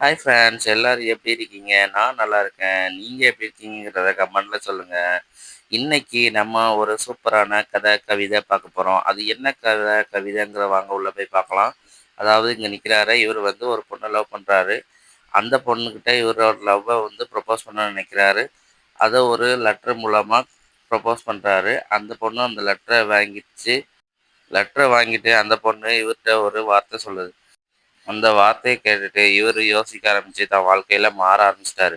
Hi friends எல்லோரும் எப்படி இருக்கீங்க? நான் நல்லா இருக்கேன். நீங்கள் எப்படி இருக்கீங்கிறத கமெண்டில் சொல்லுங்கள் இன்றைக்கி நம்ம ஒரு சூப்பரான கதை கவிதை பார்க்க போகிறோம் அது என்ன கதை கவிதைங்கிற வாங்க உள்ளே போய் பார்க்கலாம். அதாவது இங்கே நிற்கிறாரு இவர் வந்து ஒரு பொண்ணை லவ் பண்ணுறாரு அந்த பொண்ணுக்கிட்ட இவரோட லவ்வை வந்து ப்ரப்போஸ் பண்ண நினைக்கிறாரு. அதை ஒரு லெட்ரு மூலமாக ப்ரப்போஸ் பண்ணுறாரு அந்த பொண்ணு அந்த லெட்டரை வாங்கிடுச்சு. லெட்டரை வாங்கிட்டு அந்த பொண்ணு இவர்கிட்ட ஒரு வார்த்தை சொல்லுது. அந்த வார்த்தையை கேட்டுட்டு இவர் யோசிக்க ஆரம்பிச்சு தன் வாழ்க்கையில மாற ஆரம்பிச்சிட்டாரு.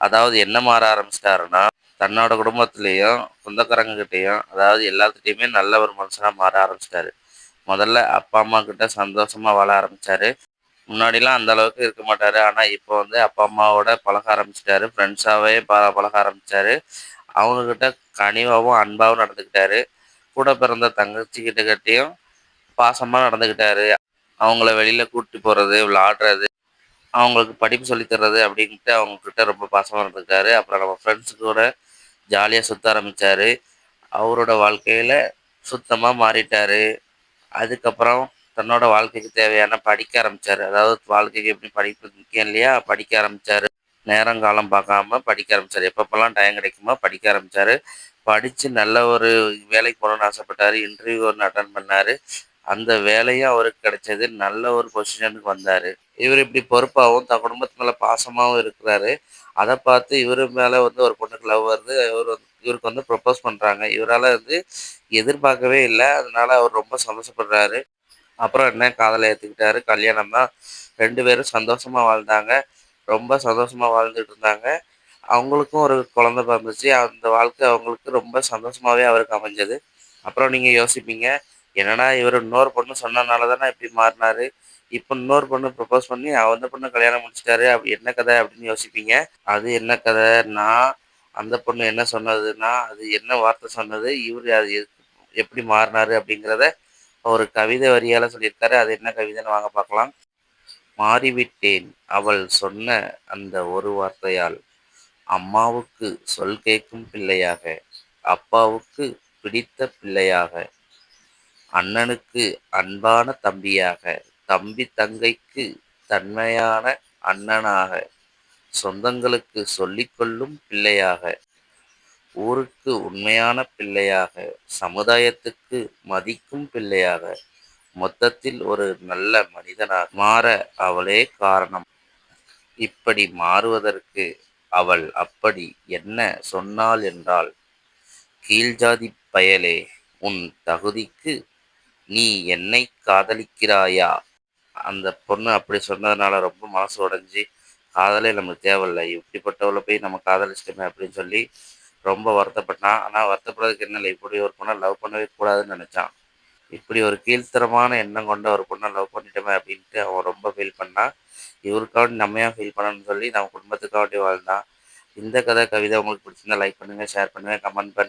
அதாவது என்ன மாற ஆரம்பிச்சிட்டாருன்னா தன்னோட குடும்பத்திலையும் சொந்தக்காரங்ககிட்டையும் அதாவது எல்லாத்துட்டையுமே நல்ல ஒரு மனுஷனாக மாற ஆரம்பிச்சிட்டாரு. முதல்ல அப்பா அம்மா கிட்ட சந்தோஷமா வாழ ஆரம்பிச்சாரு. முன்னாடிலாம் அந்த அளவுக்கு இருக்க மாட்டாரு. ஆனால் இப்போ வந்து அப்பா அம்மாவோட பழக ஆரம்பிச்சிட்டாரு. ஃப்ரெண்ட்ஸாவே ப பழக ஆரம்பிச்சாரு. அவங்கக்கிட்ட கனிவாகவும் அன்பாகவும் நடந்துக்கிட்டாரு. கூட பிறந்த தங்கச்சி கிட்ட கட்டியும் பாசமா நடந்துக்கிட்டாரு. அவங்கள வெளியில் கூட்டிட்டு போகிறது விளையாடுறது அவங்களுக்கு படிப்பு சொல்லித்தர்றது அப்படின்ட்டு அவங்கக்கிட்ட ரொம்ப பாசமாக இருந்திருக்காரு. அப்புறம் நம்ம ஃப்ரெண்ட்ஸு கூட ஜாலியாக சுற்ற ஆரம்பித்தார் அவரோட வாழ்க்கையில் சுத்தமாக மாறிட்டார். அதுக்கப்புறம் தன்னோட வாழ்க்கைக்கு தேவையான படிக்க ஆரம்பித்தார் அதாவது வாழ்க்கைக்கு எப்படி படிப்பு முக்கியம் இல்லையா படிக்க ஆரம்பிச்சாரு. நேரங்காலம் பார்க்காம படிக்க ஆரம்பித்தார் எப்பப்பெல்லாம் டைம் கிடைக்குமோ படிக்க ஆரம்பித்தார் படித்து நல்ல ஒரு வேலைக்கு போகணும்னு ஆசைப்பட்டார். இன்டர்வியூ ஒன்று அட்டன் பண்ணார். அந்த வேலையும் அவருக்கு கிடைச்சது. நல்ல ஒரு பொசிஷனுக்கு வந்தார். இவர் இப்படி பொறுப்பாகவும் தன் குடும்பத்து மேலே பாசமாகவும் இருக்கிறாரு. அதை பார்த்து இவர் மேலே வந்து ஒரு பொண்ணுக்கு லவ் வருது. இவர் வந்து இவருக்கு வந்து ப்ரப்போஸ் பண்ணுறாங்க இவரால் வந்து எதிர்பார்க்கவே இல்லை. அதனால் அவர் ரொம்ப சந்தோஷப்படுறாரு. அப்புறம் என்ன காதலை ஏற்றுக்கிட்டாரு கல்யாணம் தான். ரெண்டு பேரும் சந்தோஷமாக வாழ்ந்தாங்க. ரொம்ப சந்தோஷமாக வாழ்ந்துட்டு இருந்தாங்க. அவங்களுக்கும் ஒரு குழந்தை பிறந்துச்சு. அந்த வாழ்க்கை அவங்களுக்கு ரொம்ப சந்தோஷமாகவே அவருக்கு அமைஞ்சது. அப்புறம் நீங்கள் யோசிப்பீங்க. என்னடா இவர் இன்னொரு பொண்ணு சொன்னனால தானே இப்படி மாறினாரு? இப்போ இன்னொரு பொண்ணு ப்ரப்போஸ் பண்ணி அந்த பொண்ணு கல்யாணம் முடிச்சிட்டாரு. அப்படி என்ன கதை அப்படின்னு யோசிப்பீங்க? அது என்ன கதைன்னா அந்த பொண்ணு என்ன சொன்னதுன்னா அது என்ன வார்த்தை சொன்னது? இவர் அது எப்படி மாறினாரு அப்படிங்கிறத ஒரு கவிதை வரியால் சொல்லியிருக்காரு. அது என்ன கவிதைன்னு வாங்க பார்க்கலாம். மாறிவிட்டேன் அவள் சொன்ன அந்த ஒரு வார்த்தையால் அம்மாவுக்கு சொல் கேட்கும் பிள்ளையாக அப்பாவுக்கு பிடித்த பிள்ளையாக அண்ணனுக்கு அன்பான தம்பியாக தம்பி தங்கைக்கு தன்மையான அண்ணனாக சொந்தங்களுக்கு சொல்லிக்கொள்ளும் பிள்ளையாக ஊருக்கு உண்மையான பிள்ளையாக சமுதாயத்துக்கு மதிக்கும் பிள்ளையாக மொத்தத்தில் ஒரு நல்ல மனிதனாக மாற அவளே காரணம். இப்படி மாறுவதற்கு அவள் அப்படி என்ன சொன்னாள் என்றால் கீழ்ஜாதி பயலே உன் தகுதிக்கு நீ என்னை காதலிக்கிறாயா? அந்த பொண்ணு அப்படி சொன்னதுனால ரொம்ப மனசு உடஞ்சி காதலே நமக்கு தேவையில்லை. இப்படிப்பட்டவளை போய் நம்ம காதலிச்சிட்டோமே அப்படின்னு சொல்லி ரொம்ப வருத்தப்பட்டான். ஆனால் வருத்தப்படுறதுக்கு என்ன இல்லை. இப்படி ஒரு பொண்ணை லவ் பண்ணவே கூடாதுன்னு நினச்சான். இப்படி ஒரு கீழ்த்தரமான எண்ணம் கொண்ட ஒரு பொண்ணை லவ் பண்ணிட்டோமே அப்படின்ட்டு அவன் ரொம்ப ஃபீல் பண்ணான். இவருக்காண்டி நம்ம ஏன் ஃபீல் பண்ணணும்னு சொல்லி நம்ம குடும்பத்துக்காண்டி வாழ்ந்தான். இந்த கதை கவிதை உங்களுக்கு பிடிச்சிருந்தா லைக் பண்ணுங்கள் ஷேர் பண்ணுங்கள் கமெண்ட் பண்ணுங்க.